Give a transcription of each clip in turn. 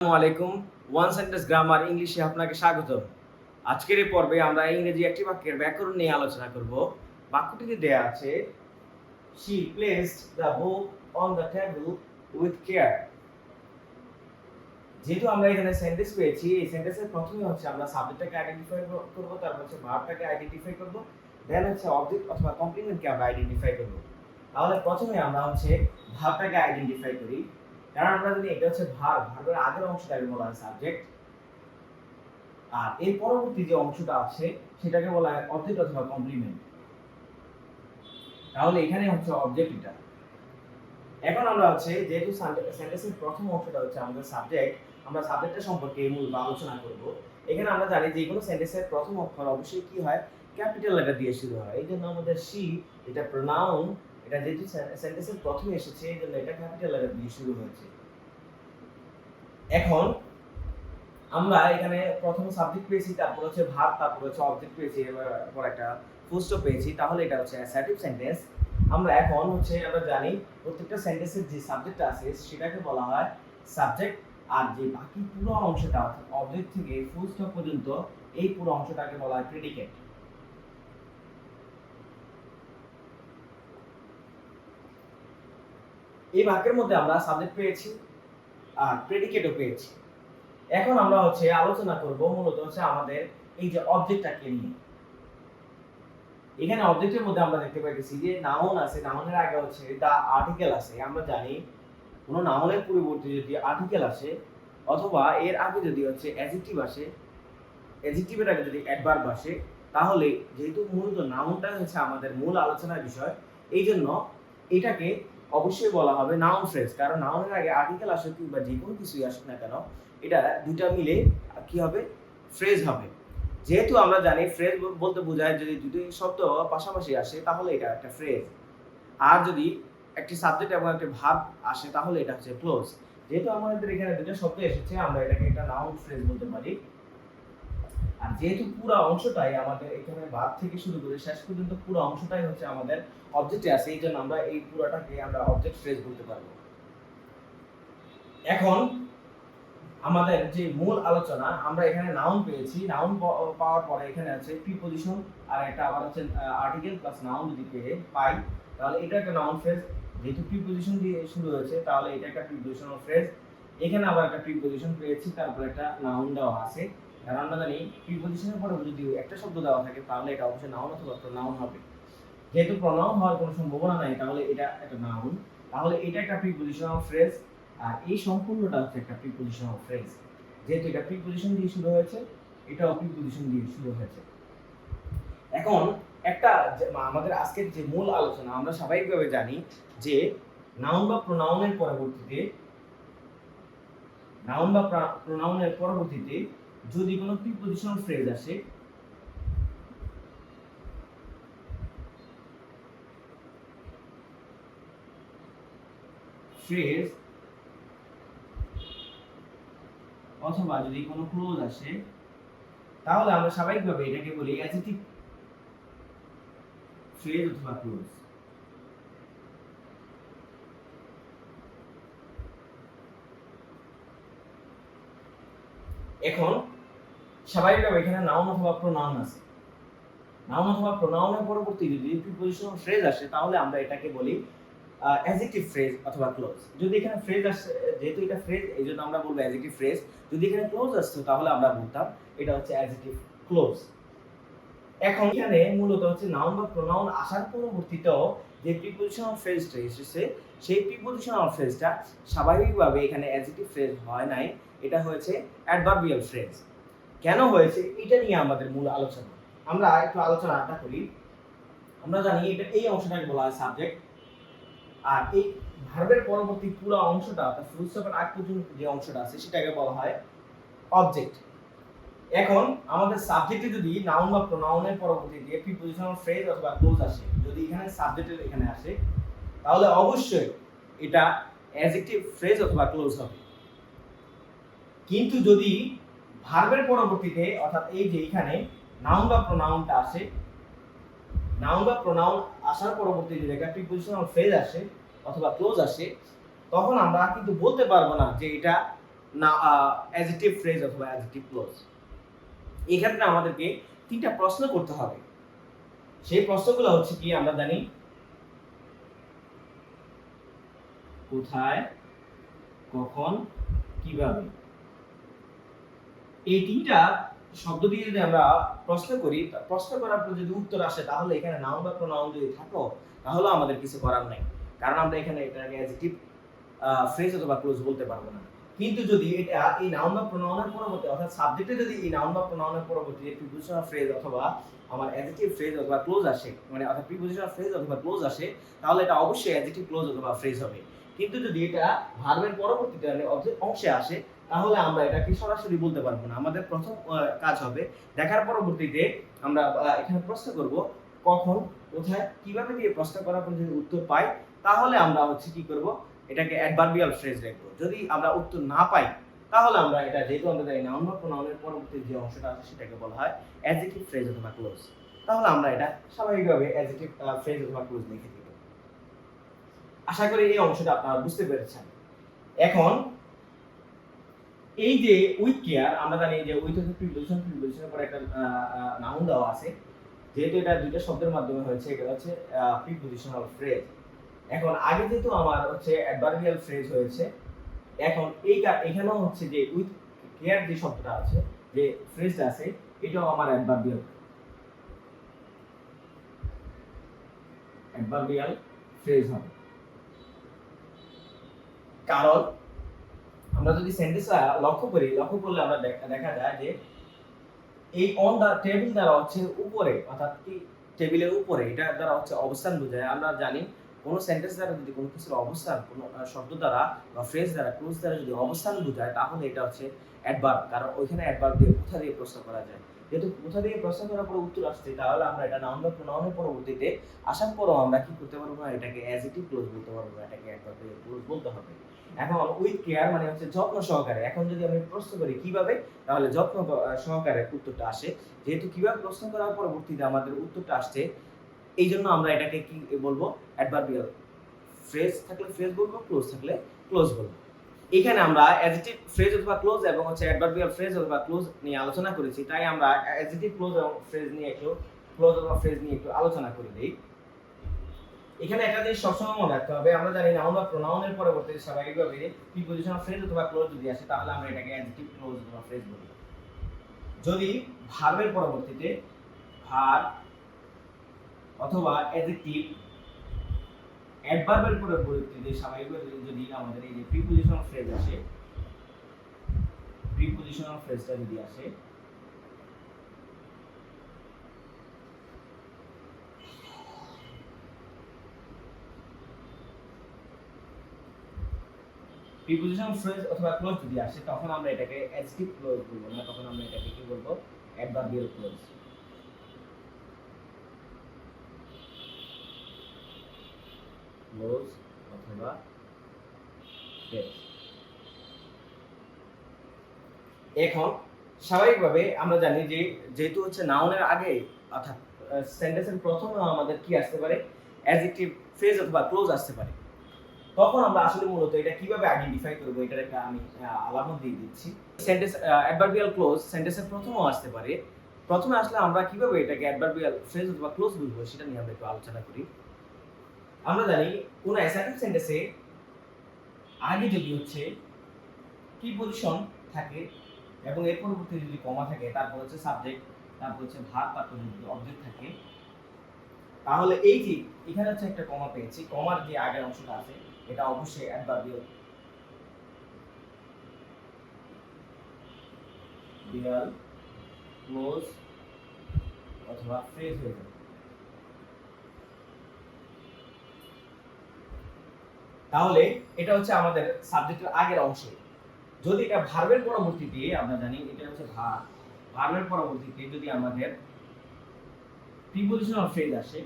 One sentence grammar ইংলিশে আপনাকে স্বাগত আজকের এই পর্বে আমরা ইংরেজি একটি বাক্যের ব্যাকরণ নিয়ে আলোচনা করব। বাক্যটিতে দেয়া আছে she the book on the table with care যেহেতু আমরা এখানে সেন্টেন্স পেয়েছি, এই সেন্টেন্সের প্রথমে হচ্ছে আমরা সাবজেক্টটাকে আইডেন্টিফাই করব, তারপর হচ্ছে ভার্বটাকে আইডেন্টিফাই করব দেন হচ্ছে অবজেক্ট অথবা কমপ্লিমেন্টকে আমরা আইডেন্টিফাই করব। তাহলে প্রথমে আমরা হচ্ছে ভার্বটাকে আইডেন্টিফাই করি। কারণ আমরা জানি এটা হচ্ছে ভার্ব ভার্বের আগের অংশটাকে বলা হয় সাবজেক্ট আর এর পরবর্তী যে অংশটা আছে, সেটাকে বলা হয় অবজেক্ট অথবা কমপ্লিমেন্ট তাহলে এখানে হচ্ছে অবজেক্ট এটা। এখন আমরা হচ্ছে, যেহেতু সেন্টেন্সের প্রথম অংশটা হচ্ছে আমাদের সাবজেক্ট আমরা সাবজেক্টের সম্পর্কে মূল বা আলোচনা করব। এখানে আমরা জানি যে কোনো সেন্টেন্সের প্রথম অক্ষর অবশ্যই কি হয়? ক্যাপিটাল লেটার দিয়ে শুরু হয়। এই জন্য আমাদের সি এটা প্রোনাউন এটা যেহেতু সেন্টেন্সের প্রথমে এসেছে, এই জন্য এটা ক্যাপিটাল লেটার দিয়ে শুরু হয়েছে। এখন আমরা এখানে প্রথম সাবজেক্ট পেয়েছি, তারপর হচ্ছে ভাব তারপর হচ্ছে অবজেক্ট পেয়েছি, এবার একটা ফুলস্টপ পেয়েছি, তাহলে এটা হচ্ছে অ্যাসার্টিভ সেন্টেন্স আমরা এখন হচ্ছে, আমরা জানি প্রত্যেকটা সেন্টেন্সের যে সাবজেক্ট আছে, সেটাকে বলা হয় সাবজেক্ট আর যে বাকি পুরো অংশটা অবজেক্ট থেকে ফুল স্টপ পর্যন্ত, এই পুরো অংশটাকে বলা হয় প্রেডিকেট এই বাক্যের মধ্যে আমরা সাবজেক্ট পেয়েছি, আর প্রেডিকেটও পেয়েছি। এখন আমরা হচ্ছে আলোচনা করব মূলত হচ্ছে আমাদের এই যে অবজেক্টটাকে নিয়ে। এখানে অবজেক্টের মধ্যে আমরা দেখতে পাইতেছি যে নাউন আছে নাউনের আগে হচ্ছে দা আর্টিকেল আছে। আমরা জানি কোনো নাউনের পরিবর্তে যদি আর্টিকেল আসে, অথবা এর আগে যদি হচ্ছে অ্যাডজেক্টিভ আসে অ্যাডজেক্টিভের আগে যদি অ্যাডভার্ব আসে, তাহলে যেহেতু মূলত নাউনটা হচ্ছে আমাদের মূল আলোচনার বিষয় এই জন্য এটাকে অবশ্যই বলা হবে নাউন ফ্রেজ কারণ নাউনের আগে আর্টিকেল আসুক কিংবা যে কোনো কিছুই আসুক না কেন, এটা দুটা মিলে কি হবে? ফ্রেজ হবে। যেহেতু আমরা জানি ফ্রেজ বলতে বোঝায় যদি দুটি শব্দ পাশাপাশি আসে, তাহলে এটা একটা ফ্রেজ আর যদি একটি সাবজেক্ট এবং একটি ভাব আসে, তাহলে এটা হচ্ছে ক্লোজ যেহেতু আমাদের এখানে দুটো শব্দ এসেছে, আমরা এটাকে একটা নাউন ফ্রেজ বলতে পারি। আর যেহেতু পুরো অংশটাই আমাদের এখানে ভাব থেকে শুরু করে শেষ পর্যন্ত পুরো অংশটাই হচ্ছে আমাদের অবজেক্টে আছে, এই জন্য আমরা এই পুরোটাকে আমরা অবজেক্ট ফ্রেজ বলতে পারব। এখন আমাদের যে মূল আলোচনা, আমরা এখানে নাউন পেয়েছি। নাউন পাওয়ার পরে এখানে আছে প্রিপজিশন আর একটা আবার হচ্ছে আর্টিকেল প্লাস নাউন যদি পেয়ে পাই, তাহলে এটা একটা নাউন ফ্রেজ যেহেতু প্রিপজিশন দিয়ে শুরু হয়েছে, তাহলে এটা একটা প্রিপজিশনাল ফ্রেজ এখানে আবার একটা প্রিপজিশন পেয়েছি, তারপর একটা নাউন দেওয়া আছে। কারণ আমরা জানি পরে যদি একটা শব্দ দেওয়া থাকে, তাহলে এটা অবশ্যই নাউন অথবা প্রনাউন হবে। যেহেতু প্রনাউন হওয়ার কোনো সম্ভাবনা নাই, তাহলে এটা একটা নাউন তাহলে এটা একটা ফ্রেজ আর এই সম্পূর্ণটা হচ্ছে একটা ফ্রেজ যেহেতু এটা দিয়ে শুরু হয়েছে দিয়ে শুরু হয়েছে। এখন একটা আমাদের আজকের যে মূল আলোচনা, আমরা স্বাভাবিকভাবে জানি যে নাউন বা প্রোনাউনের পরবর্তীতে নাউন বা প্রোনাউনের পরবর্তীতে যদি কোনো প্রিপজিশনাল ফ্রেজ আসে ফ্রেজ অথবা যদি কোনো ক্লোজ আসে, তাহলে আমরা স্বাভাবিকভাবে এটাকে বলি অ্যাডজেক্টিভ ফ্রেজ অথবা ক্লোজ এখন স্বাভাবিকভাবে এখানে নাউন অথবা প্রোনাউন আছে। নাউন অথবা প্রোনাউনের পরবর্তী যদি প্রিপজিশনাল ফ্রেজ আসে, তাহলে আমরা এটাকে বলি অ্যাডজেক্টিভ ফ্রেজ অথবা ক্লোজ যদি এখানে ফ্রেজ আসে, যেহেতু এটা ফ্রেজ এই জন্য আমরা বলব অ্যাডজেক্টিভ ফ্রেজ যদি এখানে ক্লোজ আসতো, তাহলে আমরা বলতাম এটা হচ্ছে অ্যাডজেক্টিভ ক্লোজ এখন এখানে মূলত হচ্ছে নাউন বা প্রোনাউন আসার পরবর্তীতেও যে প্রিপোজিশনাল ফ্রেজটা এসেছে সেই প্রিপোজিশনাল ফ্রেজটা স্বাভাবিকভাবে এখানে অ্যাডজেক্টিভ ফ্রেজ হয় নাই। এটা হয়েছে অ্যাডভার্বিয়াল ফ্রেজ কেন হয়েছে? এটা নিয়ে আমাদের মূল আলোচনা। আমরা একটু আলোচনাটা করি। আমরা জানি এটা এই অংশটাকে বলা হয় সাবজেক্ট আর এই ভার্বের পরবর্তী পুরো অংশটা, অর্থাৎ ফুল স্টপের আগ পর্যন্ত যে অংশটা আছে, সেটাকে বলা হয় অবজেক্ট এখন আমাদের সাবজেক্টে যদি নাউন বা প্রোনাউনের পরবর্তীতে প্রিপজিশনাল ফ্রেজ অথবা ক্লোজ আসে, যদি এখানে সাবজেক্টের এখানে আসে তাহলে অবশ্যই এটা অ্যাডজেক্টিভ ফ্রেজ অথবা ক্লোজ হবে। কিন্তু যদি ভার্বের পরবর্তীতে, অর্থাৎ এই যে এখানে নাউন বা প্রোনাউনটা আসে নাউন বা প্রোনাউন আসার পরবর্তীতে যদি একটা ফ্রেজ আসে অথবা ক্লোজ আসে, তখন আমরা কিন্তু বলতে পারব না যে এটা না অ্যাজেটিভ ফ্রেজ অথবা অ্যাজেটিভ ক্লোজ এই ক্ষেত্রে আমাদেরকে তিনটা প্রশ্ন করতে হবে। সেই প্রশ্নগুলো হচ্ছে কি আমরা জানি কোথায়, কখন, কীভাবে? এই তিনটা শব্দ দিয়ে যদি আমরা প্রশ্ন করি প্রশ্ন করার পর যদি উত্তর আসে, তাহলে এখানে বা প্রোনাউন যদি থাকো, তাহলে আমাদের কিছু করার নাই। কারণ আমরা এখানে এটাকে ফ্রেজ অথবা ক্লোজ বলতে পারব না। কিন্তু যদি এটা এই নাউন বা পরবর্তী, অর্থাৎ সাবজেক্টে যদি এই নাউন বা প্রোনাউনের পরবর্তী প্রিপোজিশনাল ফ্রেজ অথবা আমার অ্যাডজেক্টিভ ফ্রেজ অথবা ক্লোজ আসে মানে অর্থাৎ প্রিপোজিশনাল ফ্রেজ অথবা ক্লোজ আসে, তাহলে এটা অবশ্যই অ্যাডজেক্টিভ ক্লোজ অথবা ফ্রেজ হবে। কিন্তু যদি এটা ভার্বের অর্ধেক অংশে আসে, তাহলে আমরা এটাকে সরাসরি বলতে পারব না। আমাদের প্রথম কাজ হবে দেখার পরবর্তীতে আমরা এখানে প্রশ্ন করব কখন, কোথায়, কীভাবে দিয়ে প্রশ্ন করার পর যদি উত্তর পাই, তাহলে আমরা হচ্ছে কি করব? এটাকে অ্যাডভার্বিয়াল ফ্রেজ রাখব যদি আমরা উত্তর না পাই, তাহলে আমরা এটা যেহেতু আমরা জানি না, অন্য কোনো প্রোনাউনের পরবর্তী যে অংশটা আছে সেটাকে বলা হয় অ্যাডজেক্টিভ ফ্রেজ অথবা ক্লোজ তাহলে আমরা এটা স্বাভাবিকভাবে অ্যাডজেক্টিভ ফ্রেজ অথবা ক্লোজ লিখে দিব আশা করি এই অংশটা আপনারা বুঝতে পেরেছেন। এখন, এই যে উইথ কেয়ার, আমরা জানি যে উইথ হচ্ছে প্রিপোজিশন প্রিপোজিশনের পরে একটা নাউন দেওয়া আছে। যেহেতু এটা দুইটা শব্দের মাধ্যমে হয়েছে, এটা হচ্ছে প্রিপোজিশনাল ফ্রেজ এখন, আগে যেহেতু আমার হচ্ছে অ্যাডভার্বিয়াল ফ্রেজ হয়েছে, এখন এই কা- এখানেও হচ্ছে যে উইথ কেয়ার যে শব্দটা আছে, যে ফ্রেজটা আছে, এটাও আমার অ্যাডভার্বিয়াল অ্যাডভার্বিয়াল ফ্রেজ হবে। কারণ আমরা যদি সেন্টেন্সটা লক্ষ্য করি, লক্ষ্য করলে আমরা দেখা যায় যে এই অন দা টেবিল দ্বারা হচ্ছে উপরে, অর্থাৎ টেবিলের উপরে, এটা দ্বারা হচ্ছে অবস্থান বোঝায়। আমরা জানি কোনো সেন্টেন্স দ্বারা যদি কোনো কিছুর অবস্থান, কোনো শব্দ দ্বারা বা ফ্রেজ দ্বারা ক্লোজ দ্বারা যদি অবস্থান বোঝায়, তাহলে এটা হচ্ছে অ্যাডভার্ব কারণ ওইখানে অ্যাডভার্ব দিয়ে কোথা দিয়ে প্রশ্ন করা যায়? যেহেতু কোথা থেকে প্রশ্ন করার পরে উত্তর আসছে, তাহলে আমরা এটা নাউন বা প্রোনাউনের পরবর্তীতে আসার পরও আমরা কি করতে পারব না, এটাকে অ্যাজিটিভ ক্লোজ বলতে পারব না, এটাকে দিয়ে ক্লোজ বলতে হবে। এখন উইথ কেয়ার মানে হচ্ছে যত্ন সহকারে। এখন যদি আমি প্রশ্ন করি কীভাবে, তাহলে যত্ন সহকারে উত্তরটা আসে। যেহেতু কীভাবে প্রশ্ন করার পরবর্তীতে আমাদের উত্তরটা আসছে এই জন্য আমরা এটাকে কি বলব অ্যাডভার্বিয়াল ফ্রেজ থাকলে ফ্রেজ বলব ক্লোজ থাকলে ক্লোজ বলব। এখানে আমরা অ্যাডজেক্টিভ ফ্রেজ অথবা ক্লোজ এবং হচ্ছে অ্যাডভার্বিয়াল ফ্রেজ অথবা ক্লোজ নিয়ে আলোচনা করেছি, তাই আমরা অ্যাডজেক্টিভ ক্লোজ এবং ফ্রেজ নিয়ে একটু ক্লোজ অথবা ফ্রেজ নিয়ে একটু আলোচনা করে দিই। এখানে একটা জিনিস সবসময় মনে রাখতে হবে, আমরা জানি নাউন বা প্রোনাউনের পরবর্তীতে স্বাভাবিকভাবে প্রিপোজিশন ফ্রেজ অথবা ক্লোজ যদি আসে, তাহলে আমরা এটাকে অ্যাডজেক্টিভ ক্লোজ অথবা ফ্রেজ বলি। যদি ভার্বের পরবর্তীতে ভার অথবা অ্যাডজেক্টিভ অ্যাডভার্বের পরবর্তীতে স্বাভাবিকভাবে যদি আমাদের এই যে প্রিপোজিশনাল ফ্রেজ আসে প্রিপোজিশনাল ফ্রেজটা যদি আসে প্রিপোজিশনাল ফ্রেজ অথবা ক্লোজ যদি আসে, তখন আমরা এটাকে অ্যাডজেক্টিভ ক্লোজ বলব না, তখন আমরা এটাকে কি বলব? অ্যাডভার্বিয়াল ক্লোজ ক্লোজ অথবা এখন, স্বাভাবিকভাবে আমরা জানি যে, যেহেতু হচ্ছে নাউনের আগে, অর্থাৎ সেন্টেন্সের প্রথমে আমাদের কি আসতে পারে? অ্যাডজেক্টিভ ফ্রেজ অথবা ক্লোজ আসতে পারে। তখন আমরা আসলে মূলত এটা কীভাবে আইডেন্টিফাই করব, এটার একটা আমি আলামত দিয়ে দিচ্ছি। সেন্টেন্স অ্যাডভার্বিয়াল ক্লোজ সেন্টেন্সের প্রথমেও আসতে পারে। প্রথমে আসলে আমরা কীভাবে এটাকে অ্যাডভার্বিয়াল ফ্রেজ অথবা ক্লোজ বলব, সেটা নিয়ে আমরা একটু আলোচনা করি। আমরা জানি কোন অ্যাসার্টিভ সেন্টেন্সে আগে যদি হচ্ছে কি পজিশন থাকে এবং এর পরবর্তী যদি কমা থাকে, তারপর হচ্ছে সাবজেক্ট তারপর হচ্ছে ভার তারপর যদি অবজেক্ট থাকে, তাহলে এই যে এখানে হচ্ছে একটা কমা পেয়েছি কমার যে আগের অংশটা আছে, এটা অবশ্যই একবার অ্যাডভার্বিয়াল বিয়াল ক্লোজ অথবা ফ্রেজ হয়ে যাবে। তাহলে এটা হচ্ছে আমাদের সাবজেক্টের আগের অংশ। যদি এটা ভার্বের পরবর্তীতে আমরা জানি, এটা হচ্ছে ভার ভার্বের পরবর্তীতে যদি আমাদের প্রিপোজিশনাল ফ্রেজ আসে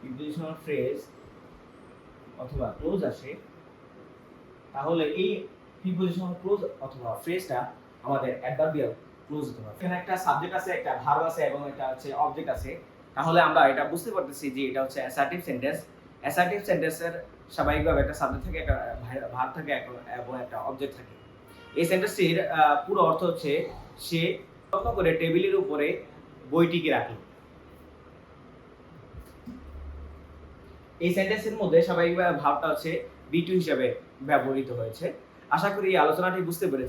প্রিপোজিশনাল ফ্রেজ অথবা ক্লোজ আসে, তাহলে এই প্রিপোজিশনাল ক্লোজ অথবা ফ্রেজটা আমাদের অ্যাডভার্বিয়াল ক্লোজ হবে এখানে একটা সাবজেক্ট আছে, একটা ভার্ব আছে এবং একটা হচ্ছে অবজেক্ট আছে। তাহলে আমরা এটা বুঝতে পারতেছি যে এটা হচ্ছে অ্যাসার্টিভ সেন্টেন্স অ্যাসার্টিভ সেন্টেন্সের স্বাভাবিকভাবে একটা সাবজেক্ট থাকে, একটা ভাব থাকে এবং একটা অবজেক্ট থাকে। এই সেন্টেন্সটির পুরো অর্থ হচ্ছে সে যত্ন করে টেবিলের উপরে বইটিকে রাখল এই সেন্টেন্সের মধ্যে স্বাভাবিকভাবে ভাবটা হচ্ছে বি টু হিসাবে ব্যবহৃত হয়েছে। আশা করি এই আলোচনাটি বুঝতে পেরেছেন।